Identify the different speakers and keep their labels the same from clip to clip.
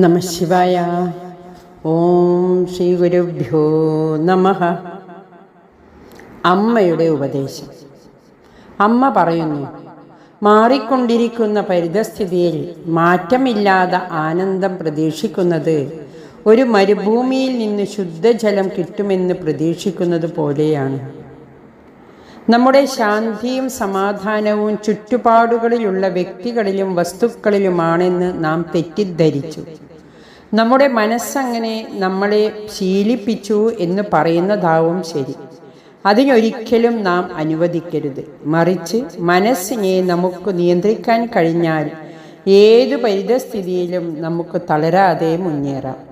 Speaker 1: നമ ശിവായ ഓം ശ്രീ ഗുരുഭ്യോ നമ അമ്മയുടെ ഉപദേശം. അമ്മ പറയുന്നു മാറിക്കൊണ്ടിരിക്കുന്ന പരിതസ്ഥിതിയിൽ മാറ്റമില്ലാതെ ആനന്ദം പ്രതീക്ഷിക്കുന്നത് ഒരു മരുഭൂമിയിൽ നിന്ന് ശുദ്ധജലം കിട്ടുമെന്ന് പ്രതീക്ഷിക്കുന്നത് പോലെയാണ്. നമ്മുടെ ശാന്തിയും സമാധാനവും ചുറ്റുപാടുകളിലുള്ള വ്യക്തികളിലും വസ്തുക്കളിലുമാണെന്ന് നാം തെറ്റിദ്ധരിച്ചു. നമ്മുടെ മനസ്സങ്ങനെ നമ്മളെ ശീലിപ്പിച്ചു എന്ന് പറയുന്നതാവും ശരി. അതിനൊരിക്കലും നാം അനുവദിക്കരുത്. മറിച്ച് മനസ്സിനെ നമുക്ക് നിയന്ത്രിക്കാൻ കഴിഞ്ഞാൽ ഏതു പരിതസ്ഥിതിയിലും നമുക്ക് തളരാതെ മുന്നേറാം.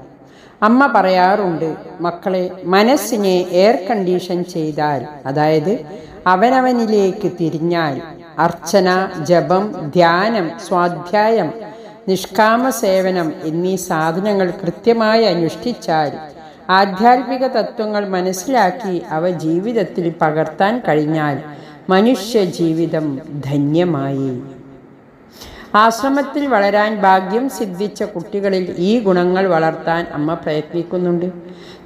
Speaker 1: അമ്മ പറയാറുണ്ട് മക്കളെ മനസ്സിനെ എയർ കണ്ടീഷൻ ചെയ്താൽ അതായത് അവനവനിലേക്ക് തിരിഞ്ഞാൽ അർച്ചന ജപം ധ്യാനം സ്വാധ്യായം നിഷ്കാമ സേവനം എന്നീ സാധനങ്ങൾ കൃത്യമായി അനുഷ്ഠിച്ചാൽ ആധ്യാത്മിക തത്വങ്ങൾ മനസ്സിലാക്കി അവ ജീവിതത്തിൽ പകർത്താൻ കഴിഞ്ഞാൽ മനുഷ്യ ജീവിതം ധന്യമായി. ആശ്രമത്തിൽ വളരാൻ ഭാഗ്യം സിദ്ധിച്ച കുട്ടികളിൽ ഈ ഗുണങ്ങൾ വളർത്താൻ അമ്മ പ്രയത്നിക്കുന്നുണ്ട്.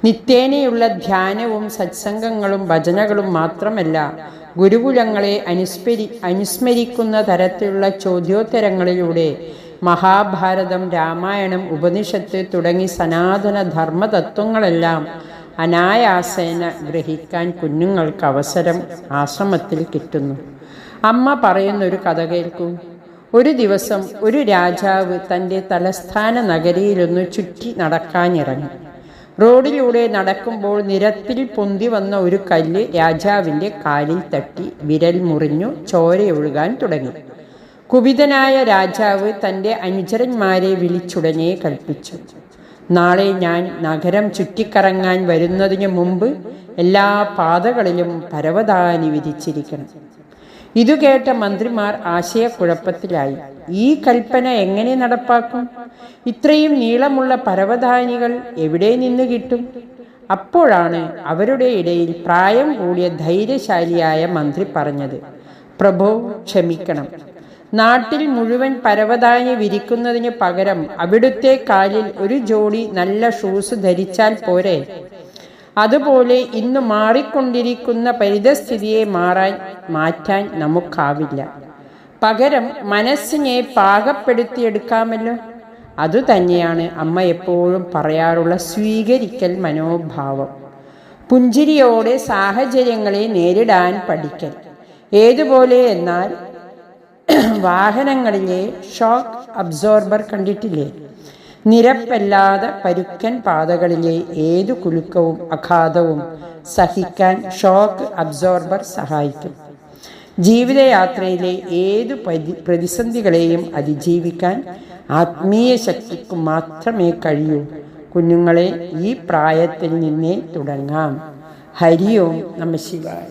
Speaker 1: നിത്യേനയുള്ള ധ്യാനവും സത്സംഗങ്ങളും ഭജനകളും മാത്രമല്ല ഗുരുകുലങ്ങളെ അനുസ്മരി അനുസ്മരിക്കുന്ന തരത്തിലുള്ള ചോദ്യോത്തരങ്ങളിലൂടെ മഹാഭാരതം രാമായണം ഉപനിഷത്ത് തുടങ്ങി സനാതന ധർമ്മതത്വങ്ങളെല്ലാം അനായാസേന ഗ്രഹിക്കാൻ കുഞ്ഞുങ്ങൾക്ക് അവസരം ആശ്രമത്തിൽ കിട്ടുന്നു. അമ്മ പറയുന്നൊരു കഥ കേൾക്കൂ. ഒരു ദിവസം ഒരു രാജാവ് തന്റെ തലസ്ഥാന നഗരിയിലൊന്ന് ചുറ്റി നടക്കാനിറങ്ങി. റോഡിലൂടെ നടക്കുമ്പോൾ നിരത്തിൽ പൊന്തി വന്ന ഒരു കല്ല് രാജാവിന്റെ കാലിൽ തട്ടി വിരൽ മുറിഞ്ഞു ചോരയൊഴുകാൻ തുടങ്ങി. കുപിതനായ രാജാവ് തന്റെ അനുചരന്മാരെ വിളിച്ചുടനെ കൽപ്പിച്ചു. നാളെ ഞാൻ നഗരം ചുറ്റിക്കറങ്ങാൻ വരുന്നതിന് മുമ്പ് എല്ലാ പാതകളിലും പരവതാനി വിരിച്ചിരിക്കണം. ഇതു കേട്ട മന്ത്രിമാർ ആശയക്കുഴപ്പത്തിലായി. ഈ കൽപ്പന എങ്ങനെ നടപ്പാക്കും? ഇത്രയും നീളമുള്ള പരവധാനികൾ എവിടെ നിന്ന് കിട്ടും? അപ്പോഴാണ് അവരുടെ ഇടയിൽ പ്രായം കൂടിയ ധൈര്യശാലിയായ മന്ത്രി പറഞ്ഞത്. പ്രഭോ ക്ഷമിക്കണം. നാട്ടിൽ മുഴുവൻ പരവതാനി വിരിക്കുന്നതിന് പകരം അവിടുത്തെ കാലിൽ ഒരു ജോഡി നല്ല ഷൂസ് ധരിച്ചാൽ പോരെ? അതുപോലെ ഇന്ന് മാറിക്കൊണ്ടിരിക്കുന്ന പരിതസ്ഥിതിയെ മാറാൻ മാറ്റാൻ നമുക്കാവില്ല. പകരം മനസ്സിനെ പാകപ്പെടുത്തിയെടുക്കാമല്ലോ. അതുതന്നെയാണ് അമ്മ എപ്പോഴും പറയാറുള്ള സ്വീകരിക്കൽ മനോഭാവം. പുഞ്ചിരിയോടെ സാഹചര്യങ്ങളെ നേരിടാൻ പഠിക്കൽ. ഏതുപോലെ എന്നാൽ വാഹനങ്ങളിലെ ഷോക്ക് അബ്സോർബർ കണ്ടിട്ടില്ലേ? നിരപ്പല്ലാതെ പരുക്കൻ പാതകളിലെ ഏതു കുലുക്കവും അഘാതവും സഹിക്കാൻ ഷോക്ക് അബ്സോർബർ സഹായിക്കും. ജീവിതയാത്രയിലെ ഏതു പ്രതിസന്ധികളെയും അതിജീവിക്കാൻ ആത്മീയ ശക്തിക്ക് മാത്രമേ കഴിയൂ. കുഞ്ഞുങ്ങളെ ഈ പ്രായത്തിൽ നിന്നേ തുടങ്ങാം. ഹരിയോം നമ ശിവായ.